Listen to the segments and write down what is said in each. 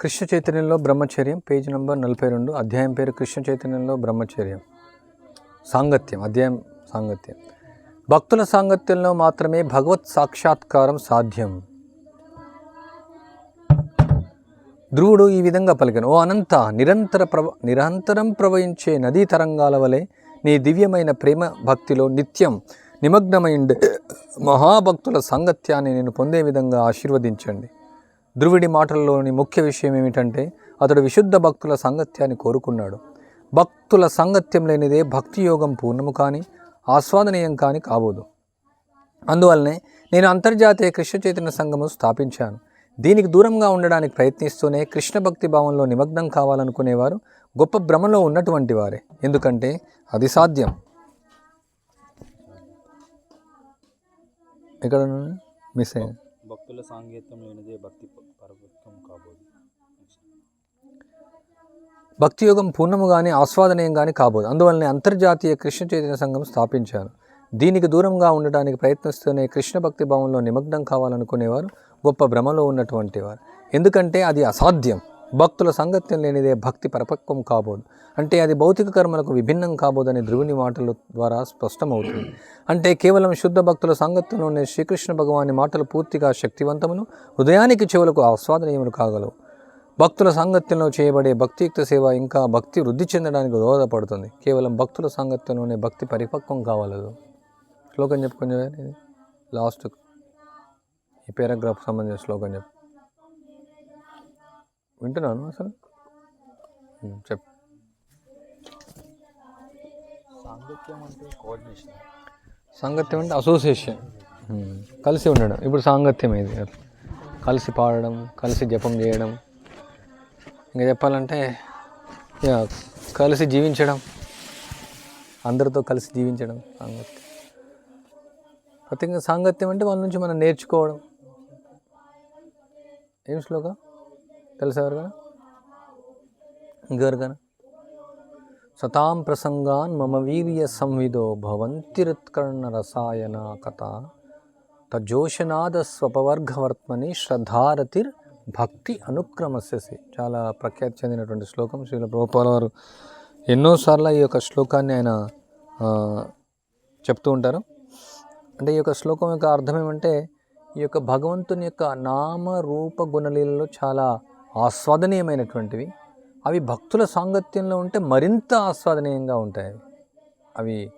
కృష్ణ చైతన్యంలో బ్రహ్మచర్యం page number నలభై రెండు అధ్యాయం పేరు కృష్ణ చైతన్యంలో బ్రహ్మచర్యం. సాంగత్యం అధ్యాయం సాంగత్యం. భక్తుల సాంగత్యంలో మాత్రమే భగవత్ సాక్షాత్కారం సాధ్యం. ధ్రువుడు ఈ విధంగా పలికను ఓ అనంత నిరంతర ప్రవ నిరంతరం ప్రవహించే నదీ తరంగాల వలె నీ దివ్యమైన ప్రేమ భక్తిలో నిత్యం నిమగ్నమైండే. మహాభక్తుల సాంగత్యాన్ని నేను పొందే విధంగా ఆశీర్వదించండి. ధ్రువుడి మాటల్లోని ముఖ్య విషయం ఏమిటంటే అతడు విశుద్ధ భక్తుల సాంగత్యాన్ని కోరుకున్నాడు. భక్తుల సాంగత్యం లేనిదే భక్తి యోగం పూర్ణము కానీ ఆస్వాదనీయం కానీ కాబోదు. అందువల్లనే నేను అంతర్జాతీయ కృష్ణ చైతన్య సంఘము స్థాపించాను. దీనికి దూరంగా ఉండడానికి ప్రయత్నిస్తూనే కృష్ణ భక్తి భావంలో నిమగ్నం కావాలనుకునేవారు గొప్ప భ్రమలో ఉన్నటువంటి వారే. ఎందుకంటే అది సాధ్యం. ఎక్కడ మిస్ అయ్యింది భక్తుల సాంగీత్యం లేనిదే భక్తి ప- కాబోదు. భక్తి యోగం పూర్ణము కానీ ఆస్వాదనీయం కానీ కాబోదు. అందువల్లనే అంతర్జాతీయ కృష్ణ చైతన్య సంఘం స్థాపించాను దీనికి దూరంగా ఉండడానికి ప్రయత్నిస్తూనే కృష్ణ భక్తి భావంలో నిమగ్నం కావాలనుకునేవారు గొప్ప భ్రమలో ఉన్నటువంటి వారు. ఎందుకంటే అది అసాధ్యం. భక్తుల సంగత్యం లేనిదే భక్తి పరిపక్వం కాబోదు. అంటే అది భౌతిక కర్మలకు విభిన్నం కాబోదని ధ్రువుని మాటల ద్వారా స్పష్టమవుతుంది. అంటే కేవలం శుద్ధ భక్తుల సంగత్యంలోనే శ్రీకృష్ణ భగవాని మాటలు పూర్తిగా శక్తివంతమును హృదయానికి చెవులకు ఆస్వాదనీయములు కాగలవు. భక్తుల సాంగత్యంలో చేయబడే భక్తియుక్త సేవ ఇంకా భక్తి వృద్ధి చెందడానికి దోహదపడుతుంది. కేవలం భక్తుల సాంగత్యంలోనే భక్తి పరిపక్వం కావాలదు. శ్లోకం చెప్పుకునే లాస్ట్ ఈ పారాగ్రాఫ్ సంబంధించిన శ్లోకం చెప్పు. వింటున్నాను అసలు? చెప్పు. సాంగత్యం అంటే కోఆర్డినేషన్. సాంగత్యం అంటే అసోసియేషన్. కలిసి ఉండడం. ఇప్పుడు సాంగత్యం ఇది కలిసి పాడడం కలిసి జపం చేయడం. ఇంకా చెప్పాలంటే కలిసి జీవించడం. అందరితో కలిసి జీవించడం సాంగత్యం. ప్రత్యేకంగా సాంగత్యం అంటే వాళ్ళ నుంచి మనం నేర్చుకోవడం. ఏం శ్లోక? తెలుసా ఎవరికైనా ఇంకెవరికైనా? సతాం ప్రసంగాన్ మమ వీర్య సంవిదో భవంతిరుత్కర్ణ రసాయన కథ తజోషనాద స్వపవర్గవర్త్మని శ్రద్ధారతిర్ భక్తి అనుక్రమస్యసి. చాలా ప్రఖ్యాతి చెందినటువంటి శ్లోకం. శ్రీల ప్రభుపాల వారు ఎన్నోసార్లు ఈ యొక్క శ్లోకాన్ని ఆయన చెప్తూ ఉంటారు. అంటే ఈ యొక్క శ్లోకం యొక్క అర్థం ఏమంటే ఈ యొక్క భగవంతుని యొక్క నామ రూప గుణలీలలో చాలా ఆస్వాదనీయమైనటువంటివి. అవి భక్తుల సాంగత్యంలో ఉంటే మరింత ఆస్వాదనీయంగా ఉంటాయి అవి.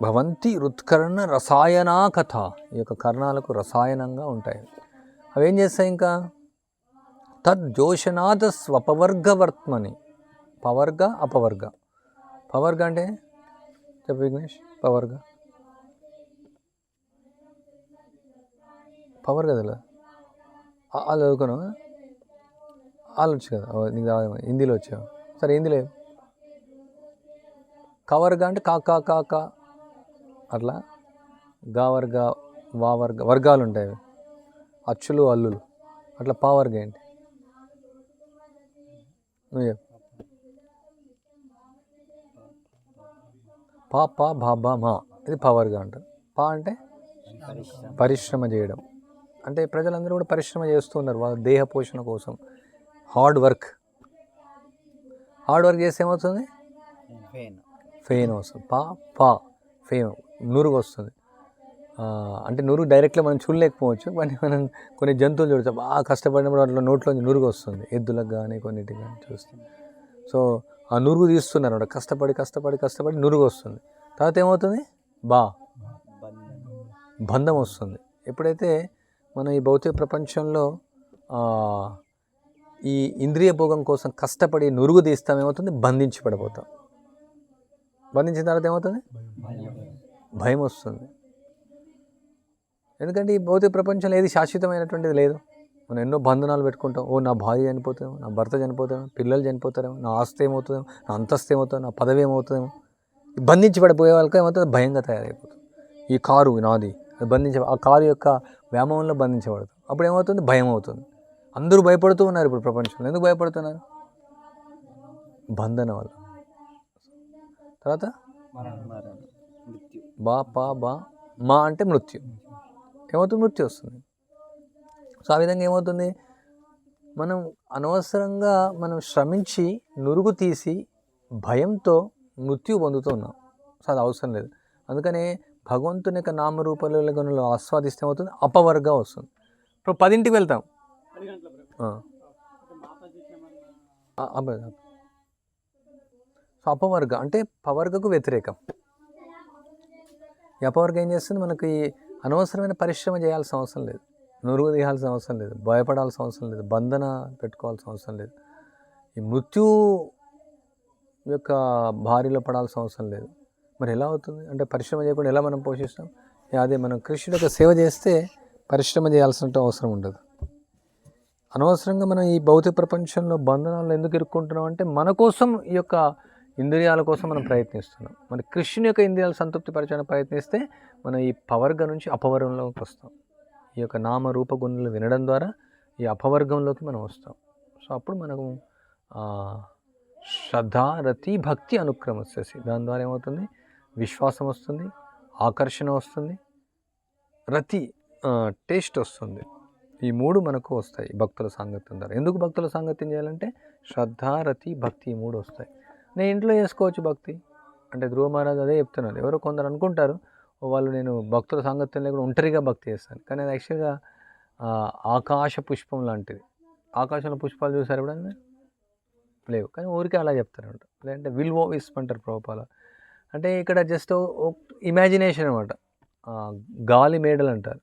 భవంతి రుత్కర్ణ రసాయనా కథ ఈ యొక్క కర్ణాలకు రసాయనంగా ఉంటాయి. అవి ఏం చేస్తాయి ఇంకా? తద్జోషనాథ స్వపవర్గవర్త్మని. పవర్గ అపవర్గ. పవర్గ అంటే చెప్పు విఘ్నేష్ పవర్గ. పవర్ కదా వాళ్ళు చదువుకోను. వాళ్ళు వచ్చు కదా? నీకు రాదేమో. హిందీలో వచ్చావు సరే హిందీలో కవర్గా అంటే కా కా కా కా. అట్లా? గా వర్గ వా వర్గ వర్గాలు ఉంటాయి అచ్చులు అల్లులు. అట్లా పా వర్గ ఏంటి? నువ్వు చెప్పు. పా పా భా బా మా. ఇది పవర్గా అంటారు. పా అంటే? పరిశ్రమ చేయడం. అంటే ప్రజలందరూ కూడా పరిశ్రమ చేస్తున్నారు వాళ్ళ దేహ పోషణ కోసం. హార్డ్ వర్క్ హార్డ్ వర్క్ చేస్తే ఏమవుతుంది? ఫెయిన్ ఫెయిన్ వస్తుంది. పా పా. ఫెయిన్ నురుగు వస్తుంది. అంటే నురుగు డైరెక్ట్గా మనం చూడలేకపోవచ్చు కానీ మనం కొన్ని జంతువులు చూడచ్చు. బాగా కష్టపడినప్పుడు అట్లా నోట్లోంచి నురుగు వస్తుంది. ఎద్దులకు కానీ కొన్నిటికి కానీ చూస్తాం. సో ఆ నురుగు తీస్తున్నారు అన్నమాట. కష్టపడి కష్టపడి కష్టపడి నురుగు వస్తుంది. తర్వాత ఏమవుతుంది? బా. బంధం వస్తుంది. ఎప్పుడైతే మనం ఈ భౌతిక ప్రపంచంలో ఈ ఇంద్రియ భోగం కోసం కష్టపడి నురుగు తీస్తాం ఏమవుతుంది? బంధించి పడిపోతాం బంధించిన తర్వాత ఏమవుతుంది? భయం వస్తుంది. ఎందుకంటే ఈ భౌతిక ప్రపంచంలో ఏది శాశ్వతమైనటువంటిది లేదు. మనం ఎన్నో బంధనాలు పెట్టుకుంటాం. ఓ నా భార్య చనిపోతామో నా భర్త చనిపోతామో పిల్లలు చనిపోతారేమో నా ఆస్తి ఏమవుతుందేమో నా అంతస్తు ఏమవుతుందో నా పదవి ఏమవుతుందేమో. బంధించి పడిపోయే వాళ్ళకి ఏమవుతుంది? భయంగా తయారైపోతుంది. ఈ కారు నాది బంధించ ఆ కారు యొక్క వ్యామోహంలో బంధించబడతాం. అప్పుడు ఏమవుతుంది? భయం అవుతుంది. అందరూ భయపడుతూ ఉన్నారు ఇప్పుడు ప్రపంచంలో. ఎందుకు భయపడుతున్నారు? బంధన వల్ల. తర్వాత? బా పా బా మా అంటే మృత్యు. ఏమవుతుంది? మృత్యు వస్తుంది. సో ఆ విధంగా ఏమవుతుంది? మనం అనవసరంగా మనం శ్రమించి నురుగు తీసి భయంతో మృత్యు పొందుతూ ఉన్నాం. సో అది అవసరం లేదు. అందుకనే భగవంతుని యొక్క నామరూపాల ఆస్వాదిస్తే అవుతుంది అపవర్గా వస్తుంది. ఇప్పుడు పదింటికి వెళ్తాం. సో అపవర్గ అంటే పవర్గకు వ్యతిరేకం. ఈ అపవర్గ ఏం చేస్తుంది? మనకి అనవసరమైన పరిశ్రమ చేయాల్సిన అవసరం లేదు. నురుగు తీయాల్సిన అవసరం లేదు. భయపడాల్సిన అవసరం లేదు. బంధన పెట్టుకోవాల్సిన అవసరం లేదు. ఈ మృత్యు యొక్క భారీలో పడాల్సిన అవసరం లేదు. మరి ఎలా అవుతుంది? అంటే పరిశ్రమ చేయకుండా ఎలా మనం పోషిస్తాం? అదే మనం కృష్ణుడి యొక్క సేవ చేస్తే పరిశ్రమ చేయాల్సిన అవసరం ఉండదు. అనవసరంగా మనం ఈ భౌతిక ప్రపంచంలో బంధనాలు ఎందుకు ఇరుక్కుంటున్నాం అంటే మన కోసం ఈ యొక్క ఇంద్రియాల కోసం మనం ప్రయత్నిస్తున్నాం. మరి కృష్ణుని యొక్క ఇంద్రియాలు సంతృప్తి పరచడానికి ప్రయత్నిస్తే మనం ఈ పవర్గ నుంచి అపవర్గంలోకి వస్తాం. ఈ యొక్క నామ రూప గుణులు వినడం ద్వారా ఈ అపవర్గంలోకి మనం వస్తాం. సో అప్పుడు మనకు శ్రద్ధ రతి భక్తి అనుక్రమస్యసి దాని ద్వారా ఏమవుతుంది? విశ్వాసం వస్తుంది ఆకర్షణ వస్తుంది రతి టేస్ట్ వస్తుంది. ఈ మూడు మనకు వస్తాయి భక్తుల సాంగత్యం ద్వారా. ఎందుకు భక్తుల సాంగత్యం చేయాలంటే శ్రద్ధ రతి భక్తి ఈ మూడు వస్తాయి. నేను ఇంట్లో చేసుకోవచ్చు భక్తి. అంటే ధ్రువ మహారాజ్ అదే చెప్తున్నారు ఎవరో కొందరు అనుకుంటారు వాళ్ళు నేను భక్తుల సాంగత్యం లేకుండా ఒంటరిగా భక్తి చేస్తాను. కానీ అది యాక్చువల్గా ఆకాశ పుష్పం లాంటిది. ఆకాశంలో పుష్పాలు చూసారు ఎప్పుడన్నా లేవు. కానీ ఊరికే అలా చెప్తారనమాట లేదంటే విల్ ఓ విస్ప్ అంటారు ప్రభుపాల. అంటే ఇక్కడ జస్ట్ ఇమాజినేషన్ అనమాట గాలి మేడలు అంటారు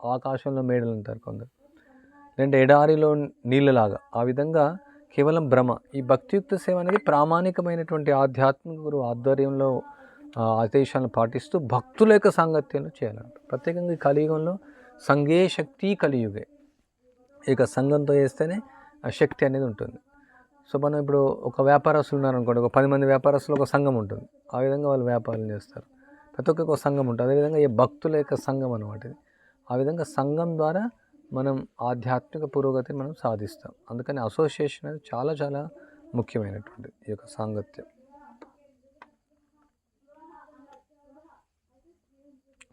ఆకాశంలో మేడలు అంటారు కొందరు. లేదంటే ఎడారిలో నీళ్ళలాగా. ఆ విధంగా కేవలం భ్రమ. ఈ భక్తియుక్త సేవ అనేది ప్రామాణికమైనటువంటి ఆధ్యాత్మిక గురువు ఆధ్వర్యంలో ఆదేశాలను పాటిస్తూ భక్తుల యొక్క సాంగత్యంలో చేయాలంట. ప్రత్యేకంగా కలియుగంలో సంఘే శక్తి కలియుగే. ఇక సంఘంతో చేస్తేనే ఆ శక్తి అనేది ఉంటుంది. సో మనం ఇప్పుడు ఒక వ్యాపారస్తులు ఉన్నారనుకోండి ఒక పది మంది వ్యాపారస్తులు ఒక సంఘం ఉంటుంది. ఆ విధంగా వాళ్ళు వ్యాపారం చేస్తారు. ప్రతి ఒక్కరికి ఒక సంఘం ఉంటుంది. అదేవిధంగా ఈ భక్తుల యొక్క సంఘం అనమాట ఇది. ఆ విధంగా సంఘం ద్వారా మనం ఆధ్యాత్మిక పురోగతిని మనం సాధిస్తాం. అందుకని అసోసియేషన్ అనేది చాలా చాలా ముఖ్యమైనటువంటి ఈ యొక్క సాంగత్యం.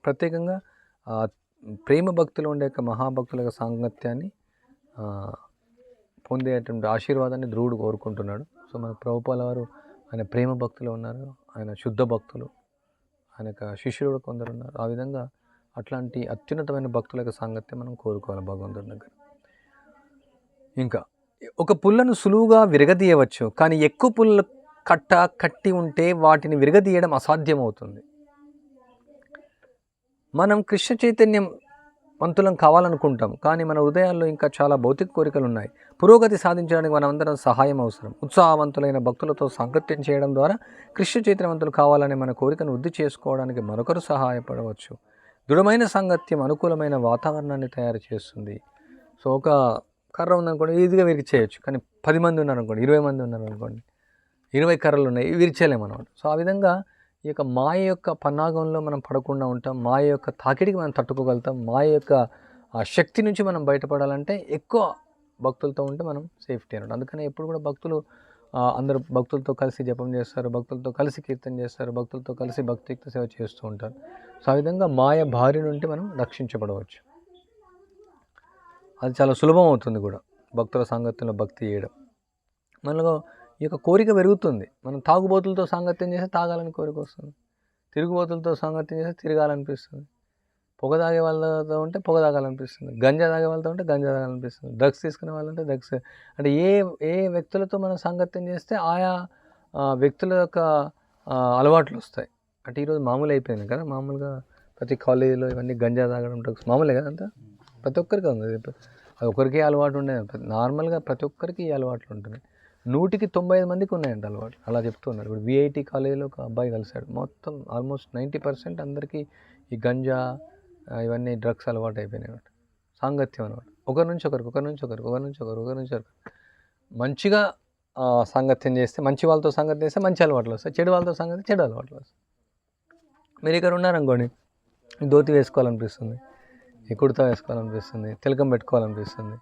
ప్రత్యేకంగా ప్రేమ భక్తులు ఉండే యొక్క మహాభక్తుల యొక్క సాంగత్యాన్ని పొందేటువంటి ఆశీర్వాదాన్ని ధ్రువుడు కోరుకుంటున్నాడు. సో మన ప్రభుపాల వారు ఆయన ప్రేమ భక్తులు ఉన్నారు. ఆయన శుద్ధ భక్తులు. ఆయన యొక్క శిష్యులు కొందరు ఉన్నారు. ఆ విధంగా అట్లాంటి అత్యున్నతమైన భక్తుల యొక్క సాంగత్యం మనం కోరుకోవాలి భగవంతుడి దగ్గర. ఇంకా ఒక పుల్లను సులువుగా విరగదీయవచ్చు కానీ ఎక్కువ పుల్ల కట్ట కట్టి ఉంటే వాటిని విరగదీయడం అసాధ్యమవుతుంది. మనం కృష్ణ చైతన్యం పంతులం కావాలనుకుంటాం కానీ మన హృదయాల్లో ఇంకా చాలా భౌతిక కోరికలు ఉన్నాయి పురోగతి సాధించడానికి మనమందరం సహాయం అవసరం. ఉత్సాహవంతులైన భక్తులతో సాంగత్యం చేయడం ద్వారా కృష్ణ చైతన్యవంతులు కావాలనే మన కోరికను వృద్ధి చేసుకోవడానికి మరొకరు సహాయపడవచ్చు. దృఢమైన సాంగత్యం అనుకూలమైన వాతావరణాన్ని తయారు చేస్తుంది. సో ఒక కర్ర ఉందనుకోండి ఈజీగా విరిచేయచ్చు. కానీ పది మంది ఉన్నారనుకోండి ఇరవై మంది ఉన్నారనుకోండి ఇరవై కర్రలు ఉన్నాయి విరిచేయలేము అనమాట సో ఆ విధంగా ఈ యొక్క మాయ యొక్క పన్నాగంలో మనం పడకుండా ఉంటాం. మాయ యొక్క తాకిడికి మనం తట్టుకోగలుగుతాం. మాయ యొక్క ఆ శక్తి నుంచి మనం బయటపడాలంటే ఎక్కువ భక్తులతో ఉంటే మనం సేఫ్టీ అన్నమాట అందుకని ఎప్పుడు కూడా భక్తులు అందరూ భక్తులతో కలిసి జపం చేస్తారు భక్తులతో కలిసి కీర్తన చేస్తారు భక్తులతో కలిసి భక్తియుక్త సేవ చేస్తూ ఉంటారు. సో ఆ విధంగా మాయ భార్య నుండి మనం రక్షించబడవచ్చు. అది చాలా సులభం అవుతుంది కూడా భక్తుల సాంగత్యంలో భక్తి చేయడం. మనలో ఈ యొక్క కోరిక పెరుగుతుంది. మనం తాగుబోతులతో సాంగత్యం చేస్తే తాగాలని కోరిక వస్తుంది. తిరుగుబోతులతో సాంగత్యం చేస్తే తిరగాలనిపిస్తుంది. పొగ తాగే వాళ్ళతో ఉంటే పొగ తాగాలనిపిస్తుంది. గంజా తాగే వాళ్ళతో ఉంటే గంజా తాగాలనిపిస్తుంది. డ్రగ్స్ తీసుకునే వాళ్ళంటే డ్రగ్స్. అంటే ఏ ఏ వ్యక్తులతో మనం సాంగత్యం చేస్తే ఆయా వ్యక్తుల యొక్క అలవాట్లు వస్తాయి. అంటే ఈరోజు మామూలు అయిపోయింది కదా? మామూలుగా ప్రతి కాలేజీలో ఇవన్నీ గంజా తాగడం డ్రగ్స్ మామూలే కదా అంతా? ప్రతి ఒక్కరికి ఉంది. అది అది ఒకరికే అలవాటు ఉండేది. నార్మల్గా ప్రతి ఒక్కరికి ఈ అలవాట్లు ఉంటున్నాయి. నూటికి తొంభై ఐదు మందికి ఉన్నాయంట అలవాటు. అలా చెప్తున్నారు ఇప్పుడు విఐటి కాలేజీలో ఒక అబ్బాయి కలిశాడు. మొత్తం ఆల్మోస్ట్ నైంటీ పర్సెంట్ అందరికీ ఈ గంజా ఇవన్నీ డ్రగ్స్ అలవాటు అయిపోయినాయి అనమాట సాంగత్యం అనమాట ఒకరి నుంచి ఒకరికి ఒకరి నుంచి ఒకరికి ఒకరి నుంచి ఒకరు ఒకరి నుంచి ఒకరు మంచిగా సాంగత్యం చేస్తే మంచి వాళ్ళతో సాంగత్యం చేస్తే మంచి అలవాట్లు వస్తాయి. చెడు వాళ్ళతో సాంగత్యం చెడు అలవాట్లు వస్తాయి. మీరు ఇక్కడ ఉన్నారనుకోండి ధోతి వేసుకోవాలనిపిస్తుంది ఈ కుర్తా వేసుకోవాలనిపిస్తుంది తిలకం పెట్టుకోవాలనిపిస్తుంది.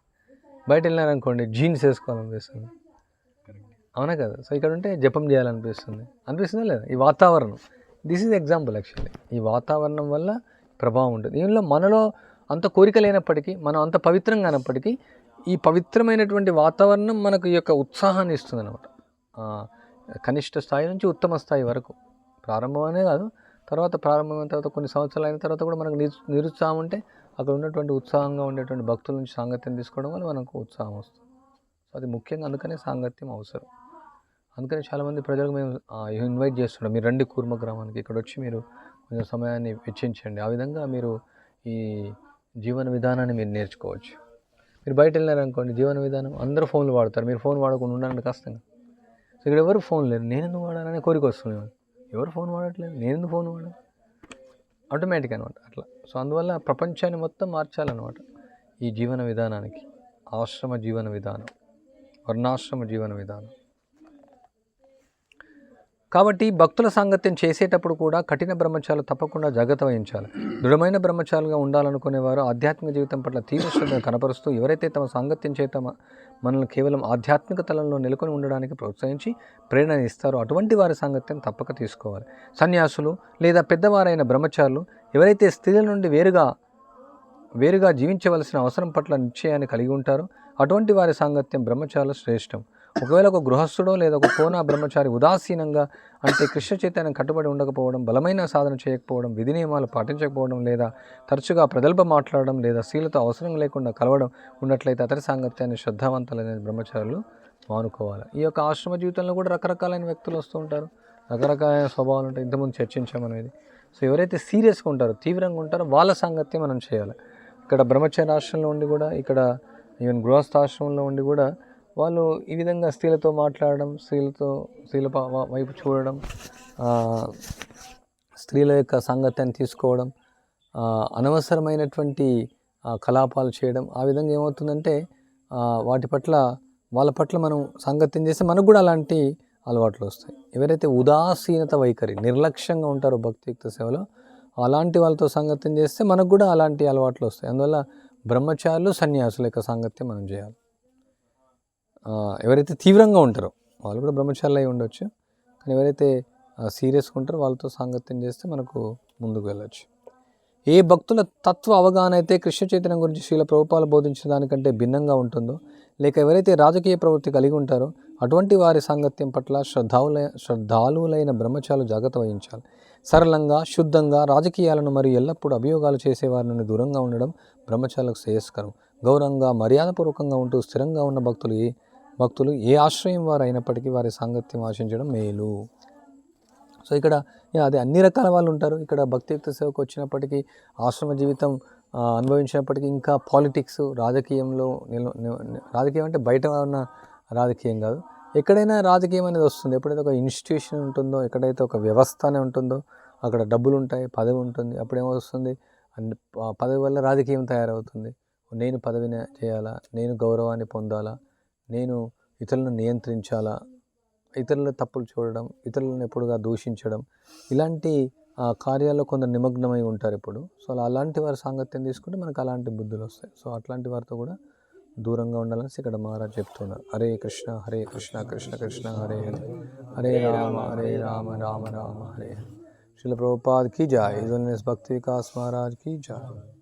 బయట వెళ్ళినారనుకోండి జీన్స్ వేసుకోవాలనిపిస్తుంది. అవునా కదా? సో ఇక్కడ ఉంటే జపం చేయాలనిపిస్తుంది. అనిపిస్తుందా లేదా? ఈ వాతావరణం. దిస్ ఈజ్ ఎగ్జాంపుల్ యాక్చువల్లీ ఈ వాతావరణం వల్ల ప్రభావం ఉంటుంది. దీనిలో మనలో అంత కోరిక లేనప్పటికీ మనం అంత పవిత్రం కానప్పటికీ ఈ పవిత్రమైనటువంటి వాతావరణం మనకు ఈ యొక్క ఉత్సాహాన్ని ఇస్తుంది అనమాట కనిష్ట స్థాయి నుంచి ఉత్తమ స్థాయి వరకు. ప్రారంభమనే కాదు. తర్వాత ప్రారంభమైన తర్వాత కొన్ని సంవత్సరాలు అయిన తర్వాత కూడా మనకు నిరు నిరుత్సాహం ఉంటే అక్కడ ఉన్నటువంటి ఉత్సాహంగా ఉండేటువంటి భక్తుల నుంచి సాంగత్యం తీసుకోవడం వల్ల మనకు ఉత్సాహం వస్తుంది. సో అది ముఖ్యంగా అందుకనే సాంగత్యం అవసరం. అందుకని చాలామంది ప్రజలకు మేము ఇన్వైట్ చేస్తున్నాం మీరు రండి కూర్మ గ్రామానికి ఇక్కడ వచ్చి మీరు కొంచెం సమయాన్ని వెచ్చించండి. ఆ విధంగా మీరు ఈ జీవన విధానాన్ని మీరు నేర్చుకోవచ్చు. మీరు బయట వెళ్ళారనుకోండి జీవన విధానం అందరూ ఫోన్లు వాడతారు. మీరు ఫోన్ వాడకుండా ఉండాలంటే కష్టంగా సో ఇక్కడ ఎవరు ఫోన్ లేరు? నేను ఎందుకు వాడాలనే కోరిక వస్తుంది ఎవరు ఫోన్ వాడట్లేదు? నేను ఎందుకు ఫోన్ వాడాలి? ఆటోమేటిక్ అనమాట అట్లా. సో అందువల్ల ప్రపంచాన్ని మొత్తం మార్చాలన్నమాట ఈ జీవన విధానానికి. ఆశ్రమ జీవన విధానం. వర్ణాశ్రమ జీవన విధానం. కాబట్టి భక్తుల సాంగత్యం చేసేటప్పుడు కూడా కఠిన బ్రహ్మచారులు తప్పకుండా జాగ్రత్త వహించాలి. దృఢమైన బ్రహ్మచారులుగా ఉండాలనుకునేవారు ఆధ్యాత్మిక జీవితం పట్ల తీవ్రశ్రద్ధ కనపరుస్తూ ఎవరైతే తమ సాంగత్యం చేత మనల్ని కేవలం ఆధ్యాత్మిక తలంలో నెలకొని ఉండడానికి ప్రోత్సహించి ప్రేరణ ఇస్తారో అటువంటి వారి సాంగత్యం తప్పక తీసుకోవాలి. సన్యాసులు లేదా పెద్దవారైన బ్రహ్మచారులు ఎవరైతే స్త్రీల నుండి వేరుగా వేరుగా జీవించవలసిన అవసరం పట్ల నిశ్చయాన్ని కలిగి ఉంటారో అటువంటి వారి సాంగత్యం బ్రహ్మచారులు శ్రేష్టం. ఒకవేళ ఒక గృహస్థుడో లేదా ఒక కోనా బ్రహ్మచారి ఉదాసీనంగా అంటే కృష్ణ చైతన్యం కట్టుబడి ఉండకపోవడం బలమైన సాధన చేయకపోవడం విధి నియమాలు పాటించకపోవడం లేదా తరచుగా ప్రగల్భ మాట్లాడడం లేదా స్త్రీలతో అవసరం లేకుండా కలవడం ఉన్నట్లయితే అతని సాంగత్యాన్ని శ్రద్ధావంతులైన బ్రహ్మచారులు మానుకోవాలి. ఈ యొక్క ఆశ్రమ జీవితంలో కూడా రకరకాలైన వ్యక్తులు వస్తూ ఉంటారు. రకరకాలైన స్వభావాలు ఉంటాయి. ఇంతకుముందు చర్చించాం అనేది సో ఎవరైతే సీరియస్గా ఉంటారో తీవ్రంగా ఉంటారో వాళ్ళ సాంగత్యం మనం చేయాలి. ఇక్కడ బ్రహ్మచర్య ఆశ్రమంలో ఉండి కూడా ఇక్కడ ఈవెన్ గృహస్థాశ్రమంలో ఉండి కూడా వాళ్ళు ఈ విధంగా స్త్రీలతో మాట్లాడడం స్త్రీలతో స్త్రీల వైపు చూడడం స్త్రీల యొక్క సాంగత్యాన్ని తీసుకోవడం అనవసరమైనటువంటి కలాపాలు చేయడం ఆ విధంగా ఏమవుతుందంటే వాటి పట్ల వాళ్ళ పట్ల మనం సాంగత్యం చేస్తే మనకు కూడా అలాంటి అలవాట్లు వస్తాయి. ఎవరైతే ఉదాసీనత వైఖరి నిర్లక్ష్యంగా ఉంటారో భక్తియుక్త సేవలో అలాంటి వాళ్ళతో సాంగత్యం చేస్తే మనకు కూడా అలాంటి అలవాట్లు వస్తాయి. అందువల్ల బ్రహ్మచారులు సన్యాసుల యొక్క సాంగత్యం మనం చేయాలి. ఎవరైతే తీవ్రంగా ఉంటారో వాళ్ళు కూడా బ్రహ్మచారులు అయి ఉండొచ్చు. కానీ ఎవరైతే సీరియస్గా ఉంటారో వాళ్ళతో సాంగత్యం చేస్తే మనకు ముందుకు వెళ్ళచ్చు. ఏ భక్తుల తత్వ అవగాహన అయితే కృష్ణ చైతన్యం గురించి శ్రీల ప్రభుపాలు బోధించిన దానికంటే భిన్నంగా ఉంటుందో లేక ఎవరైతే రాజకీయ ప్రవృత్తి కలిగి ఉంటారో అటువంటి వారి సాంగత్యం పట్ల శ్రద్ధావులై శ్రద్ధాలువులైన బ్రహ్మచారులు జాగ్రత్త వహించాలి. సరళంగా శుద్ధంగా రాజకీయాలను మరియు ఎల్లప్పుడూ అభియోగాలు చేసేవారి నుండి దూరంగా ఉండడం బ్రహ్మచారులకు శ్రేయస్కరం. గౌరవంగా మర్యాదపూర్వకంగా ఉంటూ స్థిరంగా ఉన్న భక్తులు ఏ భక్తులు ఏ ఆశ్రయం వారు అయినప్పటికీ వారి సాంగత్యం ఆశించడం మేలు. సో ఇక్కడ అదే అన్ని రకాల వాళ్ళు ఉంటారు. ఇక్కడ భక్తియుక్త సేవకు వచ్చినప్పటికీ ఆశ్రమ జీవితం అనుభవించినప్పటికీ ఇంకా పాలిటిక్స్ రాజకీయంలో రాజకీయం అంటే బయట ఉన్న రాజకీయం కాదు. ఎక్కడైనా రాజకీయం అనేది వస్తుంది. ఎప్పుడైతే ఒక ఇన్స్టిట్యూషన్ ఉంటుందో ఎక్కడైతే ఒక వ్యవస్థ అనే ఉంటుందో అక్కడ డబ్బులు ఉంటాయి పదవి ఉంటుంది. అప్పుడేమొస్తుంది అన్ని పదవి వల్ల రాజకీయం తయారవుతుంది. నేను పదవిని చేయాలా? నేను గౌరవాన్ని పొందాలా? నేను ఇతరులను నియంత్రించాలా? ఇతరుల తప్పులు చూడడం ఇతరులను ఎప్పుడుగా దూషించడం ఇలాంటి కార్యాల్లో కొందరు నిమగ్నమై ఉంటారు ఇప్పుడు. సో అలా అలాంటి వారి సాంగత్యం తీసుకుంటే మనకు అలాంటి బుద్ధులు వస్తాయి. సో అట్లాంటి వారితో కూడా దూరంగా ఉండాలని ఇక్కడ మహారాజ్ చెప్తున్నారు. హరే కృష్ణ హరే కృష్ణ కృష్ణ కృష్ణ హరే హరే. హరే రామ హరే రామ రామ రామ హరే హరే. శిల ప్రభుపాద్కి జాయ్. భక్తి వికాస్ మహారాజ్కి జాయ్.